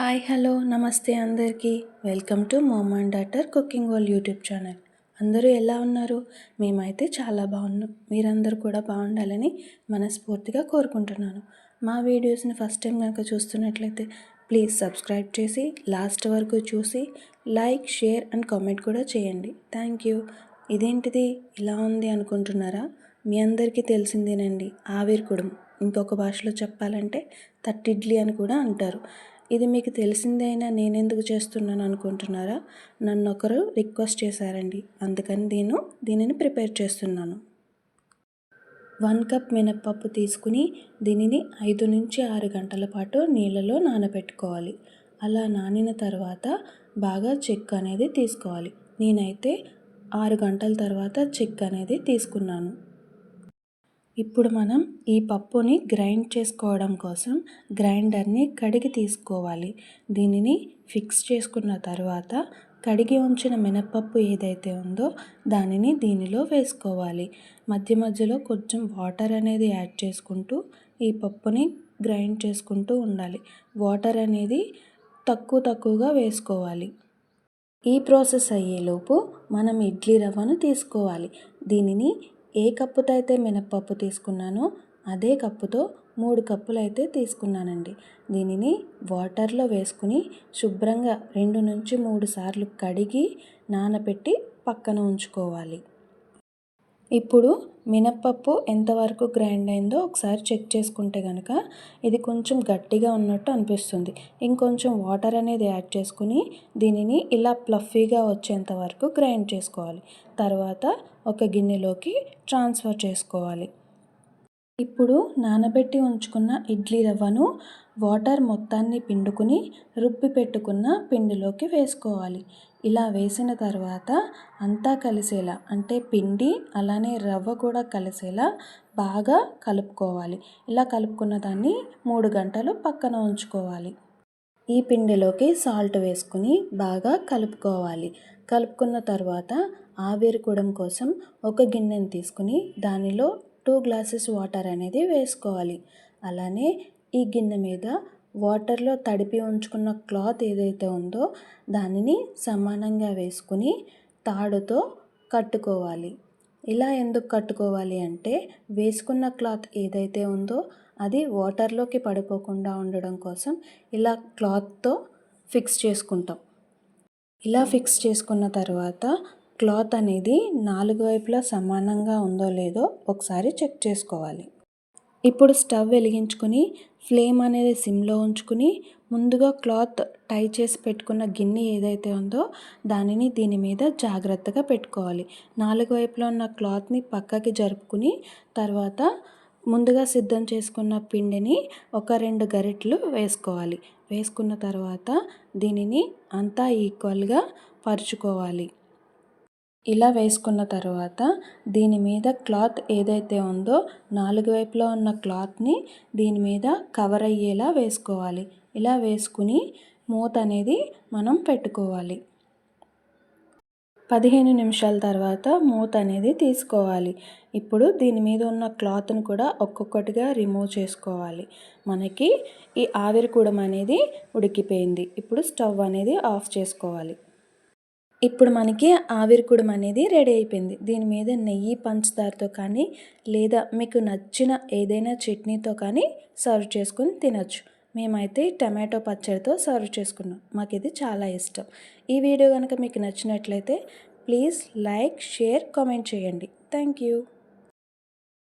Hi hello నమస్తే అందరికీ. Welcome to mom and daughter cooking world YouTube channel. అందరూ ఎలా ఉన్నారు? మేమైతే చాలా బాగున్నాం. మీరందరూ కూడా బాగుండాలని మనస్ఫూర్తిగా కోరుకుంటున్నాను. మా వీడియోస్ని ఫస్ట్ టైం కనుక చూస్తున్నట్లయితే ప్లీజ్ సబ్స్క్రైబ్ చేసి లాస్ట్ వరకు చూసి లైక్ షేర్ అండ్ కామెంట్ కూడా చేయండి. Thank you. ఇదేంటిది? ఇలా ఉంది అనుకుంటున్నారా? మీ అందరికీ తెలిసిందేనండి. ఆవిర్కుడం ఇంకొక భాషలో చెప్పాలంటే తట్టిడ్లీ అని కూడా అంటారు. ఇది మీకు తెలిసిందైనా నేనెందుకు చేస్తున్నాను అనుకుంటున్నారా? నన్ను ఒకరు రిక్వెస్ట్ చేశారండి. అందుకని నేను దీనిని ప్రిపేర్ చేస్తున్నాను. వన్ కప్ మినప్పప్పు తీసుకుని దీనిని ఐదు నుంచి ఆరు గంటల పాటు నీళ్ళలో నానబెట్టుకోవాలి. అలా నానిన తర్వాత బాగా చెక్ అనేది తీసుకోవాలి. నేనైతే ఆరు గంటల తర్వాత చెక్ అనేది తీసుకున్నాను. ఇప్పుడు మనం ఈ పప్పుని గ్రైండ్ చేసుకోవడం కోసం గ్రైండర్ని కడిగి తీసుకోవాలి. దీనిని ఫిక్స్ చేసుకున్న తర్వాత కడిగి ఉంచిన మినప్పప్పు ఏదైతే ఉందో దానిని దీనిలో వేసుకోవాలి. మధ్య మధ్యలో కొంచెం వాటర్ అనేది యాడ్ చేసుకుంటూ ఈ పప్పుని గ్రైండ్ చేసుకుంటూ ఉండాలి. వాటర్ అనేది తక్కువ తక్కువగా వేసుకోవాలి. ఈ ప్రాసెస్ అయ్యేలోపు మనం ఇడ్లీ రవ్వను తీసుకోవాలి. దీనిని ఏ కప్పుతో అయితే మినప్పప్పు తీసుకున్నానో అదే కప్పుతో మూడు కప్పులు అయితే తీసుకున్నానండి. దీనిని వాటర్లో వేసుకుని శుభ్రంగా రెండు నుంచి మూడు సార్లు కడిగి నానబెట్టి పక్కన ఉంచుకోవాలి. ఇప్పుడు మినప్పప్పు ఎంతవరకు గ్రైండ్ అయిందో ఒకసారి చెక్ చేసుకుంటే కనుక ఇది కొంచెం గట్టిగా ఉన్నట్టు అనిపిస్తుంది. ఇంకొంచెం వాటర్ అనేది యాడ్ చేసుకుని దీనిని ఇలా ప్లఫీగా వచ్చేంత వరకు గ్రైండ్ చేసుకోవాలి. తర్వాత ఒక గిన్నెలోకి ట్రాన్స్ఫర్ చేసుకోవాలి. ఇప్పుడు నానబెట్టి ఉంచుకున్న ఇడ్లీ రవ్వను వాటర్ మొత్తాన్ని పిండుకుని రుబ్బి పెట్టుకున్న పిండిలోకి వేసుకోవాలి. ఇలా వేసిన తర్వాత అంతా కలిసేలా అంటే పిండి అలానే రవ్వ కూడా కలిసేలా బాగా కలుపుకోవాలి. ఇలా కలుపుకున్న దాన్ని మూడు గంటలు పక్కన ఉంచుకోవాలి. ఈ పిండిలోకి సాల్ట్ వేసుకుని బాగా కలుపుకోవాలి. కలుపుకున్న తర్వాత ఆవిరికోవడం కోసం ఒక గిన్నెని తీసుకుని దానిలో టూ గ్లాసెస్ వాటర్ అనేది వేసుకోవాలి. అలానే ఈ గిన్నె మీద వాటర్లో తడిపి ఉంచుకున్న క్లాత్ ఏదైతే ఉందో దానిని సమానంగా వేసుకుని తాడుతో కట్టుకోవాలి. ఇలా ఎందుకు కట్టుకోవాలి అంటే వేసుకున్న క్లాత్ ఏదైతే ఉందో అది వాటర్లోకి పడిపోకుండా ఉండడం కోసం ఇలా క్లాత్తో ఫిక్స్ చేసుకుంటాం. ఇలా ఫిక్స్ చేసుకున్న తర్వాత క్లాత్ అనేది నాలుగు వైపులా సమానంగా ఉందో లేదో ఒకసారి చెక్ చేసుకోవాలి. ఇప్పుడు స్టవ్ వెలిగించుకుని ఫ్లేమ్ అనేది సిమ్లో ఉంచుకుని ముందుగా క్లాత్ టై చేసి పెట్టుకున్న గిన్నె ఏదైతే ఉందో దానిని దీని మీద జాగ్రత్తగా పెట్టుకోవాలి. నాలుగు వైపులో ఉన్న క్లాత్ని పక్కకి జరుపుకుని తర్వాత ముందుగా సిద్ధం చేసుకున్న పిండిని ఒక రెండు గరిటెలు వేసుకోవాలి. వేసుకున్న తర్వాత దీనిని అంతా ఈక్వల్గా పరుచుకోవాలి. ఇలా వేసుకున్న తర్వాత దీని మీద క్లాత్ ఏదైతే ఉందో నాలుగు వైపులా ఉన్న క్లాత్ని దీని మీద కవర్ అయ్యేలా వేసుకోవాలి. ఇలా వేసుకుని మూత అనేది మనం పెట్టుకోవాలి. పదిహేను నిమిషాల తర్వాత మూత అనేది తీసుకోవాలి. ఇప్పుడు దీని మీద ఉన్న క్లాత్ను కూడా ఒక్కొక్కటిగా రిమూవ్ చేసుకోవాలి. మనకి ఈ ఆవిరికూడం అనేది ఉడికిపోయింది. ఇప్పుడు స్టవ్ అనేది ఆఫ్ చేసుకోవాలి. ఇప్పుడు మనకి ఆవిరికుడం అనేది రెడీ అయిపోయింది. దీని మీద నెయ్యి పంచదారతో కానీ లేదా మీకు నచ్చిన ఏదైనా చట్నీతో కానీ సర్వ్ చేసుకుని తినచ్చు. మేమైతే టమాటో పచ్చడితో సర్వ్ చేసుకున్నాం. మాకు ఇది చాలా ఇష్టం. ఈ వీడియో కనుక మీకు నచ్చినట్లయితే ప్లీజ్ లైక్ షేర్ కామెంట్ చేయండి. Thank you